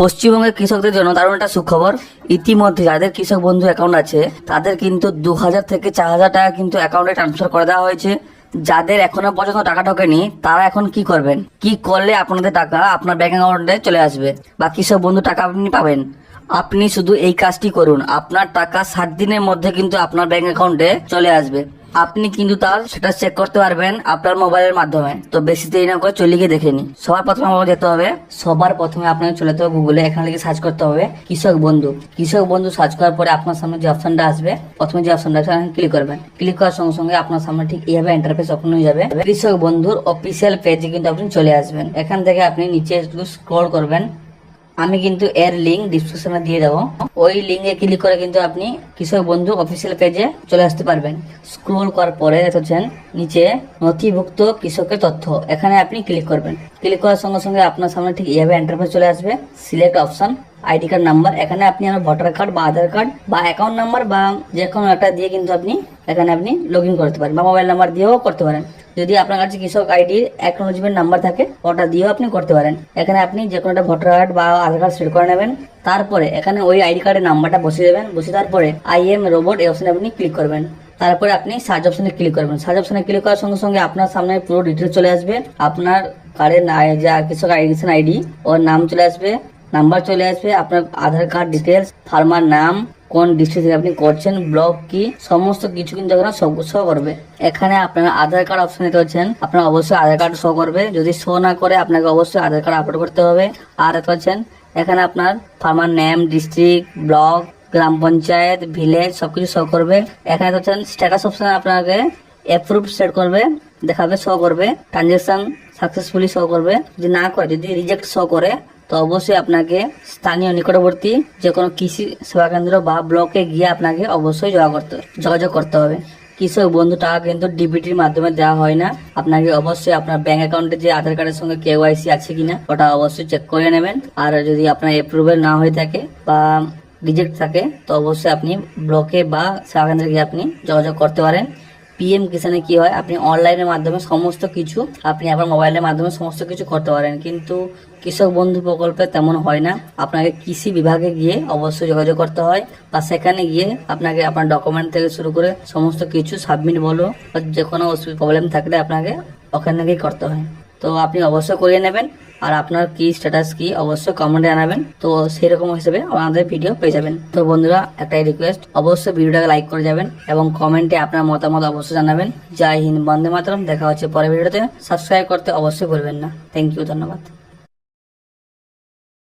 পশ্চিমবঙ্গের কৃষকদের জন্য দারুণ একটা সুখবর। ইতিমধ্যে যাদের কৃষক বন্ধু অ্যাকাউন্ট আছে, তাদের কিন্তু দু হাজার থেকে চার হাজার টাকা কিন্তু অ্যাকাউন্টে ট্রান্সফার করে দেওয়া হয়েছে। যাদের এখনও পর্যন্ত টাকা ঢোকেনি, তারা এখন কি করবেন? কি করলে আপনাদের টাকা আপনার ব্যাঙ্ক অ্যাকাউন্টে চলে আসবে? বা কৃষক বন্ধু টাকা আপনি পাবেন? আপনি শুধু এই কাজটি করুন। আপনার টাকা সাত দিনের মধ্যে কিন্তু আপনার ব্যাঙ্ক অ্যাকাউন্টে চলে আসবে। আপনি কিন্তু তার সেটা চেক করতে পারবেন আপনার মোবাইলের মাধ্যমে। তো বেশি দেরি না করে চলে গিয়ে দেখে নিন। সবার প্রথমে আমাকে যেতে হবে। সবার প্রথমে আপনাকে চলে যেতে হবে গুগলে এখানে লিখে সার্চ করতে হবে কৃষক বন্ধু। কৃষক বন্ধু সার্চ করার পরে আপনার সামনে যে অপশনটা আসবে, প্রথমে যে অপশনটা আছে ক্লিক করবেন। ক্লিক করার সঙ্গে সঙ্গে আপনার সামনে ঠিক এইভাবে ইন্টারফেস ওপেন হয়ে যাবে। কৃষক বন্ধুর অফিসিয়াল পেজে কিন্তু আপনি চলে আসবেন। এখান থেকে আপনি নিচে একটু স্ক্রল করবেন। আমি কিন্তু এর লিঙ্ক ডিসক্রিপশনে দিয়ে দেবো। ওই লিঙ্কে ক্লিক করে কিন্তু আপনি কৃষক বন্ধু অফিসিয়াল পেজে চলে আসতে পারবেন। স্ক্রোল করার পরে দেখছেন, নিচে নথিভুক্ত কৃষকের তথ্য। এখানে আপনি ক্লিক করবেন। ক্লিক করার সঙ্গে সঙ্গে আপনার সামনে ঠিক এইভাবে এন্টারফেস চলে আসবে। Select option ID card number এখানে আপনি আমার ভোটার কার্ড বা আধার কার্ড বা অ্যাকাউন্ট নাম্বার বা যে কোনো একটা দিয়ে কিন্তু আপনি, এখানে আপনি লগ ইন করতে পারেন বা মোবাইল নাম্বার দিয়েও করতে পারেন। যদি আপনার কাছে কৃষক আইডি অ্যাকনোলজমেন্ট নাম্বার থাকে, ওটা দিয়েও আপনি করতে পারেন। এখানে আপনি যে কোনো একটা ভোটার কার্ড বা আধার কার্ড সেট করে নেবেন। তারপরে এখানে ওই আইডি কার্ডের নাম্বারটা বসিয়ে দেবেন। বসিয়ে দেওয়ার পরে আই এম রোবট এই অপশনে আপনি ক্লিক করবেন। তারপরে আপনি সার্চ অপশনে ক্লিক করবেন। সার্চ অপশনে ক্লিক করার সঙ্গে সঙ্গে আপনার সামনে পুরো ডিটেলস চলে আসবে। আপনার কার্ডের যা কৃষক আইডিশন আইডি ওর নাম চলে আসবে নাম্বার চলে আসবে, আপনার আধার কার্ড ডিটেলস ফার্মার নাম কোন ডিস্ট্রিক্ট থেকে আপনি করছেন ব্লক কি, সমস্ত কিছু কিন্তু এখানে শো করবে। এখানে আপনার আধার কার্ড অপশন দিতে হচ্ছেন, আপনার অবশ্যই আধার কার্ড শো করবে। যদি শো না করে, আপনাকে অবশ্যই আধার কার্ড আপলোড করতে হবে। আর দেখতে পাচ্ছেন, এখানে আপনার farmer name district block gram panchayat village সবকিছু শো করবে। এখানে দেখতে পাচ্ছেন স্ট্যাটাস অপশন আপনাকে অ্যাপ্রুভ সেট করবে, দেখাবে শো করবে। ট্রানজেকশন সাকসেসফুলি শো করবে। যদি না করে, যদি রিজেক্ট শো করে তো অবশ্যই আপনাকে স্থানীয় নিকটবর্তী যে কোনো কৃষি সেবা কেন্দ্র বা ব্লকে গিয়ে আপনাকে অবশ্যই করতে যোগাযোগ করতে হবে। কৃষক বন্ধু টাকা কিন্তু ডিবিটির মাধ্যমে দেওয়া হয় না। আপনাকে অবশ্যই আপনার ব্যাংক অ্যাকাউন্টে যে আধার কার্ডের সঙ্গে কেওয়াইসি আছে কিনা, ওটা অবশ্যই চেক করে নেবেন। আর যদি আপনার অ্যাপ্রুভেল না হয়ে থাকে বা রিজেক্ট থাকে, তো অবশ্যই আপনি ব্লকে বা সেবা কেন্দ্রে গিয়ে আপনি যোগাযোগ করতে পারেন। পিএম কিষানে কি হয়, আপনি অনলাইনের মাধ্যমে সমস্ত কিছু, আপনি আপনার মোবাইলের মাধ্যমে সমস্ত কিছু করতে পারেন। কিন্তু কৃষক বন্ধু প্রকল্পে তেমন হয় না। আপনাকে কৃষি বিভাগে গিয়ে অবশ্যই যোগাযোগ করতে হয় বা সেখানে গিয়ে আপনাকে আপনার ডকুমেন্ট থেকে শুরু করে সমস্ত কিছু সাবমিট বলো বা যে কোনো প্রবলেম থাকলে আপনাকে ওখানে গিয়ে করতে হয়। তো আপনি অবশ্যই করিয়ে নেবেন। আর আপনার কি স্ট্যাটাস কি, অবশ্যই কমেন্টে জানাবেন। তো সেই রকম হিসেবে আমাদের ভিডিও পেয়ে যাবেন। তো বন্ধুরা, একটাই রিকোয়েস্ট অবশ্যই ভিডিওটাকে লাইক করে যাবেন এবং কমেন্টে আপনার মতামত অবশ্যই জানাবেন। জয় হিন্দ, বন্দে মাতরম, দেখা হচ্ছে পরের ভিডিওতে সাবস্ক্রাইব করতে অবশ্যই ভুলবেন না। থ্যাংক ইউ ধন্যবাদ।